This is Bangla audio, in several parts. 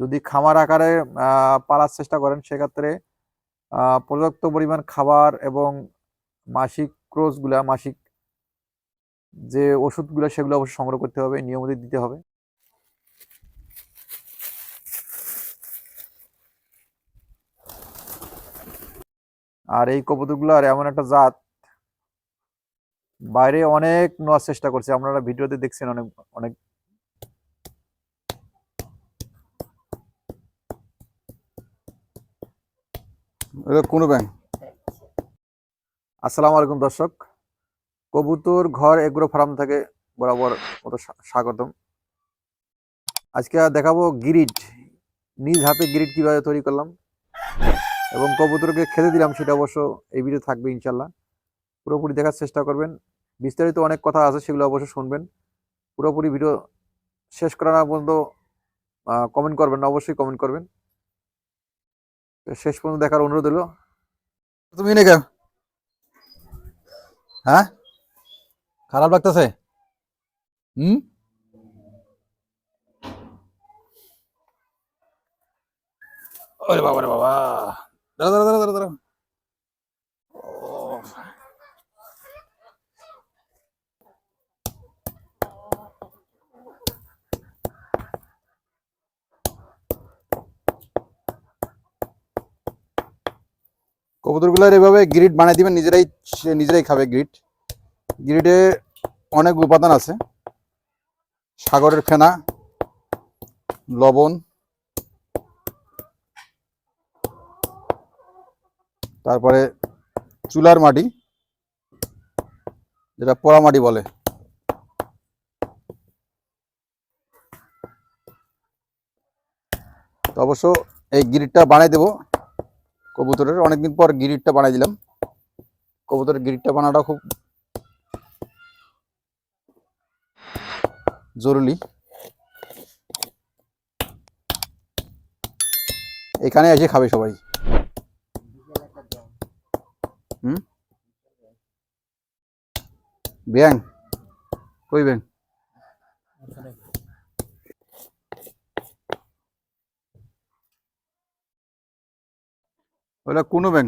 যদি খামার আকারে পালার চেষ্টা করেন, সেক্ষেত্রে পর্যাপ্ত পরিমাণ খাবার এবং মাসিক ক্রোজগুলা মাসিক যে ওষুধগুলো, সেগুলো অবশ্যই সংগ্রহ করতে হবে, নিয়মিত দিতে হবে। আর এই কবুতরগুলোর এমন একটা জাত, বাইরে অনেক নেওয়ার চেষ্টা করছে, আপনারা ভিডিওতে দেখছেন অনেক অনেক এটা কোনো ব্যাংক। আসসালামু আলাইকুম দর্শক। কবুতর ঘর এগ্রো ফার্ম থেকে বরাবর মতো স্বাগতম। আজকে দেখাবো গিরিট নিজ হাতে গিরিট কীভাবে তৈরি করলাম এবং কবুতরকে খেতে দিলাম সেটা অবশ্য এই ভিডিও থাকবে ইনশাল্লাহ পুরোপুরি দেখার চেষ্টা করবেন। বিস্তারিত অনেক কথা আছে, সেগুলো অবশ্যই শুনবেন। পুরোপুরি ভিডিও শেষ করা না পর্যন্ত কমেন্ট করবেন অবশ্যই কমেন্ট করবেন। শেষ পর্যন্ত দেখার অনুরোধ হলো। তুমি নাকি হ্যাঁ? খারাপ লাগতেছে? হুম? ওরে বাবা রে বাবা। দাঁড়া দাঁড়া দাঁড়া দাঁড়া দাঁড়া ও কবুতরগুলোর এভাবে গ্রিড বানিয়ে দিবেন, নিজেরাই নিজেরাই খাবে গ্রিড গ্রিডে অনেক উপাদান আছে। সাগরের ফেনা, লবণ, তারপরে চুলার মাটি, যেটা পোড়া মাটি বলে। তো অবশ্য এই গ্রিডটা বানিয়ে দেবো। কবুতরের। অনেকদিন পর গিরিটটা বানাই দিলাম। কবুতরের গিরিটটা বানাটা খুব জরুরি। এখানে এসে খাবে সবাই। হুম? ব্যাং কই ব্যাং ওটা কোনো ব্যাং।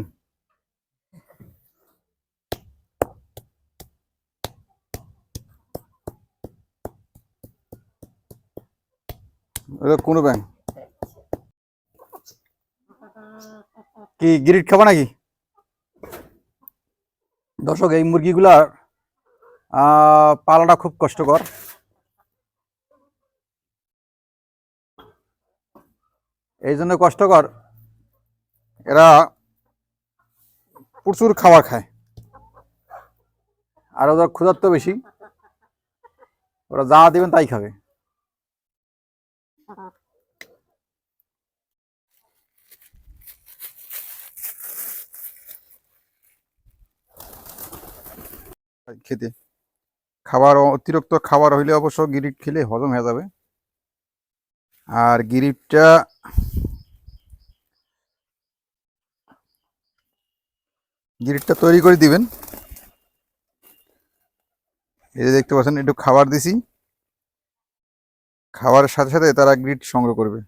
ওটা কোনো ব্যাং। কি গিরিট খাবা নাকি? দর্শক, এই মুরগিগুলার পালাটা খুব কষ্টকর। এই জন্য কষ্টকর। এরা প্রচুর খাবার খায়। আর ওদের ক্ষুধার্ত বেশি। ওরা যা দেবেন তাই খাবে। খেতে। খাবার অতিরিক্ত খাবার হইলে অবশ্য গিরিট খেলে হজম হয়ে যাবে। আর গিরিটটা গিরিটটা তৈরি করে দিবেন। এই যে দেখতে পাচ্ছেন, একটু খাবার দিছি। খাবারের সাথে সাথে তারা গ্রিট সংগ্রহ করবে।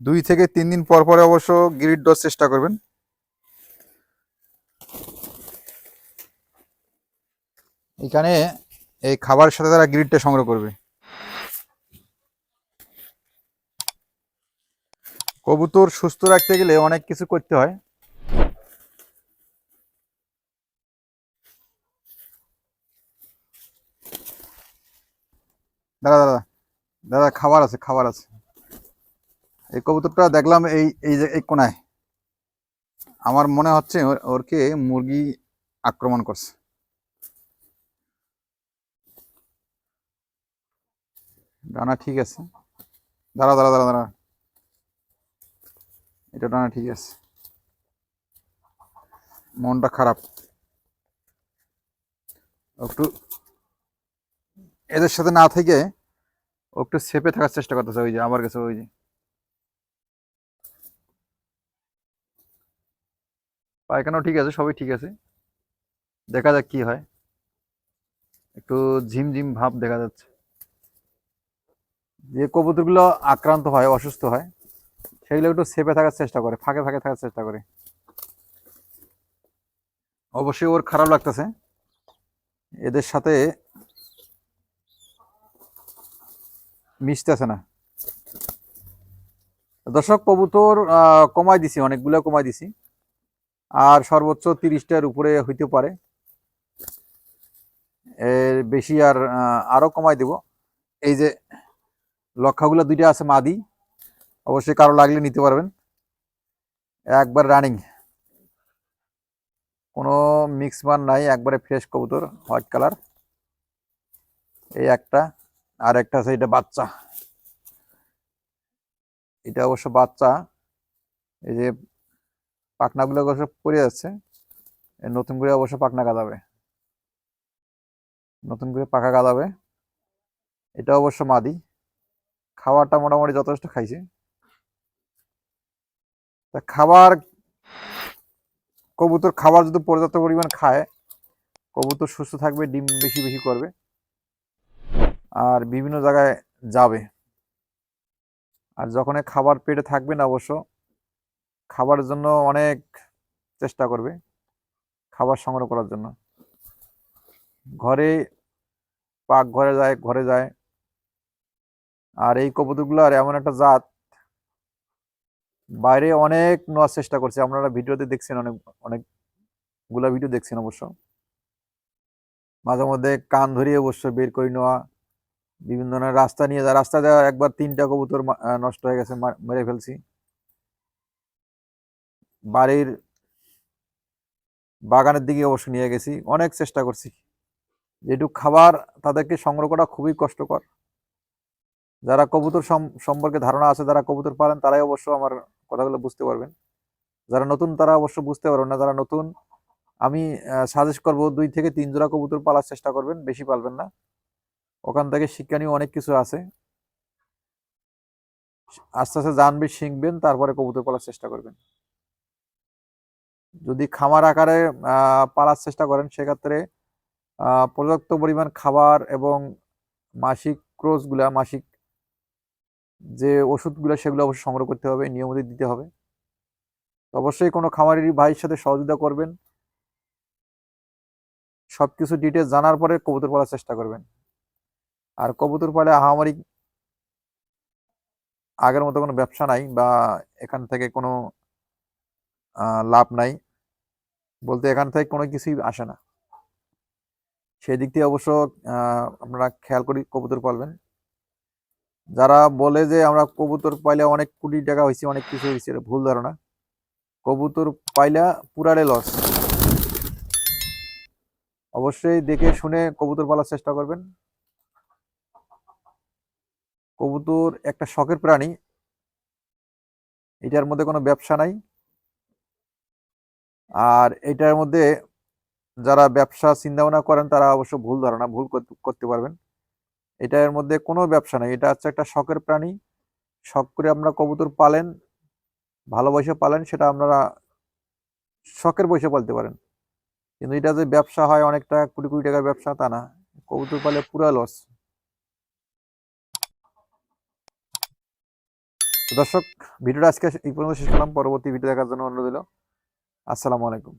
দুই থেকে তিন দিন পর পরে অবশ্য গ্রিট দেওয়ার চেষ্টা করবেন। এখানে এই খাবারের সাথে তারা গ্রিডটা সংগ্রহ করবে। কবুতর সুস্থ রাখতে গেলে অনেক কিছু করতে হয়। দাদা দাদা দাদা, খাবার আছে খাবার আছে। এই কবুতরটা দেখলাম এই এই যে, এই কোনায়। আমার মনে হচ্ছে ওর- ওরকে মুরগি আক্রমণ করছে। ডানা ঠিক আছে। দাঁড়া দাঁড়া দাঁড়া দাঁড়া। এটা ডানা ঠিক আছে। মনটা খারাপ। একটু এদের সাথে না থেকে একটু সেপে থাকার চেষ্টা করতেছে, ওই যে আমার কাছে, ওই যে। পায়খানাও ঠিক আছে, সবই ঠিক আছে। দেখা যাক কি হয়। একটু ঝিমঝিম ভাব দেখা যাচ্ছে। যে কবুতরগুলো আক্রান্ত হয় অসুস্থ হয় সেগুলো একটু সেপে থাকার চেষ্টা করে ফাঁকে ফাঁকে থাকার চেষ্টা করে। অবশ্যই ওর খারাপ লাগতেছে। এদের সাথে মিশতেছে না। দর্শক কবুতর কমাই দিছি অনেকগুলো কমাই দিছি। আর সর্বোচ্চ তিরিশটার উপরে হইতে পারে। এর বেশি আর আহ, আরও কমাই দেব। এই যে লক্ষাগুলো দুইটা আছে মাদি। অবশ্যই কারও লাগলে নিতে পারবেন। একবার রানিং কোনো মিক্স মান নাই, একবারে ফ্রেশ কবুতর হোয়াইট কালার এই একটা, আর একটা আছে, এটা বাচ্চা। এটা অবশ্য বাচ্চা। এই যে পাখনাগুলো অবশ্য পড়ে যাচ্ছে। নতুন করে অবশ্য পাখনা গাদাবে। নতুন করে পাখা গাদাবে। এটা অবশ্য মাদি। খাবারটা মোটামুটি যথেষ্ট খাইছে। তা খাবার, কবুতর খাবার যদি পর্যাপ্ত পরিমাণ খায়, কবুতর সুস্থ থাকবে, ডিম বেশি বেশি করবে, আর বিভিন্ন জায়গায় যাবে। আর যখন খাবার পেটে থাকবে না অবশ্য, খাবারের জন্য অনেক চেষ্টা করবে, খাবার সংগ্রহ করার জন্য। ঘরে পাক ঘরে যায় ঘরে যায় আর এই কবুতরগুলো আর এমন একটা জাত, বাইরে অনেক নেওয়ার চেষ্টা করছে। আপনারা ভিডিওতে দেখছেন অনেক, অনেকগুলা ভিডিও দেখছেন অবশ্য। মাঝে মধ্যে কান ধরিয়ে অবশ্য বের করে নেওয়া, বিভিন্ন ধরনের রাস্তা নিয়ে যায়। রাস্তা দেওয়া একবার তিনটা কবুতর নষ্ট হয়ে গেছে মেরে ফেলছি। বাড়ির বাগানের দিকে অবশ্য নিয়ে গেছি। অনেক চেষ্টা করছি। যেটুকু খাবার তাদেরকে সংগ্রহ করা খুবই কষ্টকর। যারা কবুতর সম- সম্পর্কে ধারণা আছে, যারা কবুতর পালেন, তারাই অবশ্য আমার কথাগুলো বুঝতে পারবেন। যারা নতুন, তারা অবশ্য বুঝতে পারবেন না। যারা নতুন, আমি সাজেস্ট করব দুই থেকে তিন জোড়া কবুতর পালার চেষ্টা করবেন, বেশি পালবেন না। ওখান থেকে শিক্ষণীয় অনেক কিছু আছে। আস্তে আস্তে জানবে শিখবেন, তারপরে কবুতর পালার চেষ্টা করবেন। যদি খামার আকারে পালার চেষ্টা করেন, সেক্ষেত্রে পর্যাপ্ত পরিমাণ খাবার এবং মাসিক ক্রোজগুলা মাসিক যে ওষুধগুলো সেগুলো অবশ্যই সংগ্রহ করতে হবে, নিয়মিত দিতে হবে। অবশ্যই কোনো খামারেরই ভাইয়ের সাথে সহযোগিতা করবেন। সবকিছু ডিটেলস জানার পরে কবুতর পালার চেষ্টা করবেন। আর কবুতর পালে আহামারি আগের মতো কোনো ব্যবসা নাই বা এখান থেকে কোনো লাভ নাই। বলতে এখান থেকে কোনো কিছুই আসে না। সেই দিক থেকে অবশ্য আপনারা খেয়াল করি কবুতর পালবেন। যারা বলে যে আমরা কবুতর পাইলে অনেক কোটি টাকা হয়েছে অনেক কিছু হয়েছে এটা ভুল ধারণা। কবুতর পাইলা পুরারে লস অবশ্যই দেখে শুনে কবুতর পালার চেষ্টা করবেন। কবুতর একটা শখের প্রাণী। এটার মধ্যে কোনো ব্যবসা নাই। আর এটার মধ্যে যারা ব্যবসা চিন্তা ভাবনা করেন, তারা অবশ্য ভুল ধারণা, ভুল করতে- করতে পারবেন এর মধ্যে কোনো ব্যবসা নাই। এটা হচ্ছে একটা শখের প্রাণী। শখ করে আপনারা কবুতর পালেন ভালোবাসে পালেন, সেটা আপনারা শখের পয়সা পালতে পারেন। কিন্তু এটা যে ব্যবসা হয় অনেক টাকা কোটি কোটি টাকার ব্যবসা, তা না। কবুতর পালে পুরা লস দর্শক, ভিডিওটা আজকে এই পর্যন্ত শেষ করলাম। পরবর্তী ভিডিও দেখার জন্য অনুরোধ দিল আসসালামু আলাইকুম।